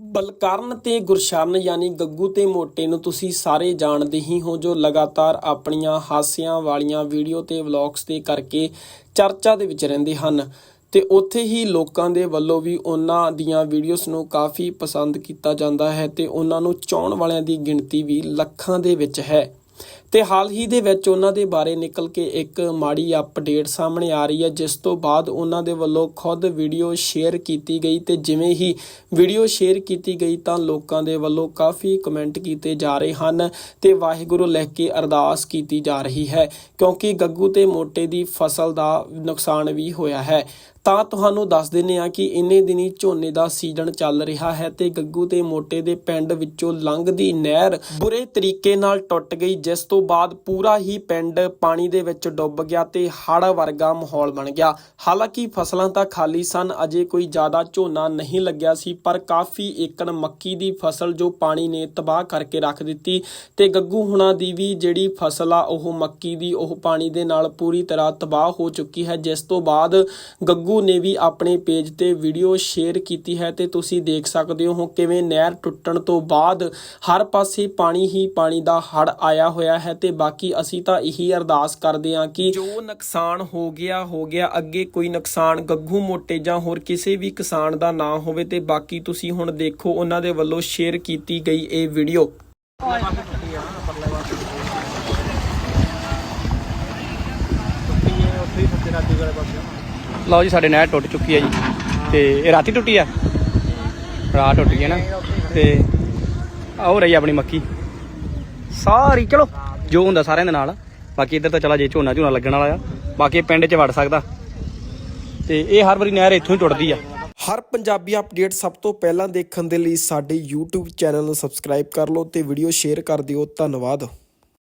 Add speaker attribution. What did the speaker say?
Speaker 1: ਬਲਕਰਨ ਤੇ ਗੁਰਸ਼ਰਨ ਯਾਨੀ ਗੱਗੂ ਤੇ ਮੋਟੇ ਨੂੰ ਤੁਸੀਂ ਸਾਰੇ ਜਾਣਦੇ ਹੀ ਹੋ ਜੋ ਲਗਾਤਾਰ ਆਪਣੀਆਂ ਹਾਸਿਆਂ ਵਾਲੀਆਂ ਵੀਡੀਓ ਤੇ ਵਲੌਗਸ ਦੇ ਕਰਕੇ ਚਰਚਾ ਦੇ ਵਿੱਚ ਰਹਿੰਦੇ ਹਨ। ਤੇ ਉੱਥੇ ਹੀ ਲੋਕਾਂ ਦੇ ਵੱਲੋਂ ਵੀ ਉਹਨਾਂ ਦੀਆਂ ਵੀਡੀਓਜ਼ ਨੂੰ ਕਾਫੀ ਪਸੰਦ ਕੀਤਾ ਜਾਂਦਾ ਹੈ ਤੇ ਉਹਨਾਂ ਨੂੰ ਚਾਹਣ ਵਾਲਿਆਂ ਦੀ ਗਿਣਤੀ ਵੀ ਲੱਖਾਂ ਦੇ ਵਿੱਚ ਹੈ। ਤੇ ਹਾਲ ਹੀ ਦੇ ਵਿੱਚ ਉਹਨਾਂ ਦੇ ਬਾਰੇ ਨਿਕਲ ਕੇ ਇੱਕ ਮਾੜੀ ਅਪਡੇਟ ਸਾਹਮਣੇ ਆ ਰਹੀ ਹੈ, ਜਿਸ ਤੋਂ ਬਾਅਦ ਉਹਨਾਂ ਦੇ ਵੱਲੋਂ ਖੁਦ ਵੀਡੀਓ ਸ਼ੇਅਰ ਕੀਤੀ ਗਈ ਤੇ ਜਿਵੇਂ ਹੀ ਵੀਡੀਓ ਸ਼ੇਅਰ ਕੀਤੀ ਗਈ ਤਾਂ ਲੋਕਾਂ ਦੇ ਵੱਲੋਂ ਕਾਫੀ ਕਮੈਂਟ ਕੀਤੇ ਜਾ ਰਹੇ ਹਨ ਤੇ ਵਾਹਿਗੁਰੂ ਲਿਖ ਕੇ ਅਰਦਾਸ ਕੀਤੀ ਜਾ ਰਹੀ ਹੈ, ਕਿਉਂਕਿ ਗੱਗੂ ਤੇ ਮੋਟੇ ਦੀ ਫਸਲ ਦਾ ਨੁਕਸਾਨ ਵੀ ਹੋਇਆ ਹੈ। ਤਾਂ ਤੁਹਾਨੂੰ ਦੱਸ ਦਿੰਨੇ ਆ ਕਿ ਇੰਨੇ ਦਿਨੀ ਝੋਨੇ ਦਾ ਸੀਜ਼ਨ ਚੱਲ ਰਿਹਾ ਹੈ ਤੇ ਗੱਗੂ ਤੇ ਮੋਟੇ ਦੇ ਪਿੰਡ ਵਿੱਚੋਂ ਲੰਘਦੀ ਨਹਿਰ ਬੁਰੇ ਤਰੀਕੇ ਨਾਲ ਟੁੱਟ ਗਈ, ਜਿਸ ਤੋਂ ਬਾਅਦ ਪੂਰਾ ਹੀ ਪਿੰਡ ਪਾਣੀ ਦੇ ਵਿੱਚ ਡੁੱਬ ਗਿਆ ਤੇ ਹੜ੍ਹ ਵਰਗਾ ਮਾਹੌਲ ਬਣ ਗਿਆ। ਹਾਲਾਂਕਿ ਫਸਲਾਂ ਤਾਂ ਖਾਲੀ ਸਨ, ਅਜੇ ਕੋਈ ਜ਼ਿਆਦਾ ਝੋਨਾ ਨਹੀਂ ਲੱਗਿਆ ਸੀ, ਪਰ ਕਾਫੀ ਏਕੜ ਮੱਕੀ ਦੀ ਫਸਲ ਜੋ ਪਾਣੀ ਨੇ ਤਬਾਹ ਕਰਕੇ ਰੱਖ ਦਿੱਤੀ ਤੇ ਗੱਗੂ ਹੁਣਾਂ ਦੀ ਵੀ ਜਿਹੜੀ ਫਸਲ ਆ, ਉਹ ਮੱਕੀ ਦੀ, ਉਹ ਪਾਣੀ ਦੇ ਨਾਲ ਪੂਰੀ ਤਰ੍ਹਾਂ ਤਬਾਹ ਹੋ ਚੁੱਕੀ ਹੈ। ਜਿਸ ਤੋਂ ਬਾਅਦ ਗੱਗੂ ਨੇ ਵੀ ਆਪਣੇ ਪੇਜ ਤੇ ਵੀਡੀਓ ਸ਼ੇਅਰ ਕੀਤੀ ਹੈ ਤੇ ਤੁਸੀਂ ਦੇਖ ਸਕਦੇ ਹੋ ਕਿਵੇਂ ਨਹਿਰ ਟੁੱਟਣ ਤੋਂ ਬਾਅਦ ਹਰ ਪਾਸੇ ਪਾਣੀ ਹੀ ਪਾਣੀ ਦਾ ਹੜ ਆਇਆ ਹੋਇਆ ਹੈ। ਤੇ ਬਾਕੀ ਅਸੀਂ ਤਾਂ ਇਹੀ ਅਰਦਾਸ ਕਰਦੇ ਹਾਂ ਕਿ ਜੋ ਨੁਕਸਾਨ ਹੋ ਗਿਆ ਹੋ ਗਿਆ ਅੱਗੇ ਕੋਈ ਨੁਕਸਾਨ ਗੱਗੂ ਮੋਟੇ ਜਾਂ ਹੋਰ ਕਿਸੇ ਵੀ ਕਿਸਾਨ ਦਾ ਨਾ ਹੋਵੇ ਤੇ ਬਾਕੀ ਤੁਸੀਂ ਹੁਣ ਦੇਖੋ ਉਹਨਾਂ ਦੇ ਵੱਲੋਂ ਸ਼ੇਅਰ ਕੀਤੀ ਗਈ ਇਹ ਵੀਡੀਓ।
Speaker 2: ਲਓ ਜੀ ਸਾਡੇ ਨਹਿਰ ਟੁੱਟ ਚੁੱਕੀ ਹੈ ਜੀ ਤੇ ਇਹ ਰਾਤੀ ਟੁੱਟੀ ਆ? ਰਾਤ ਟੁੱਟ ਗਈ ਹੈ ਨਾ ਤੇ ਆਹ ਹੋ ਰਹੀ ਆਪਣੀ ਮੱਕੀ। ਸਾਰੀ ਚਲੋ। ਜੋ ਹੁੰਦਾ ਸਾਰਿਆਂ ਦੇ ਨਾਲ। ਬਾਕੀ ਇੱਧਰ ਤਾਂ ਚਲਾ ਜੇ ਝੋਨਾ ਝੋਨਾ ਲੱਗਣ ਵਾਲਾ ਆ। ਬਾਕੀ ਪਿੰਡ 'ਚ ਵੜ ਸਕਦਾ। ਤੇ ਇਹ ਹਰ ਵਾਰੀ ਨਹਿਰ ਇੱਥੋਂ ਹੀ ਟੁੱਟਦੀ ਆ।
Speaker 1: ਹਰ ਪੰਜਾਬੀ ਅਪਡੇਟ ਸਭ ਤੋਂ ਪਹਿਲਾਂ ਦੇਖਣ ਦੇ ਲਈ ਸਾਡੇ YouTube ਚੈਨਲ ਨੂੰ ਸਬਸਕ੍ਰਾਈਬ ਕਰ ਲਓ ਤੇ ਵੀਡੀਓ ਸ਼ੇਅਰ ਕਰ ਦਿਓ। ਧੰਨਵਾਦ।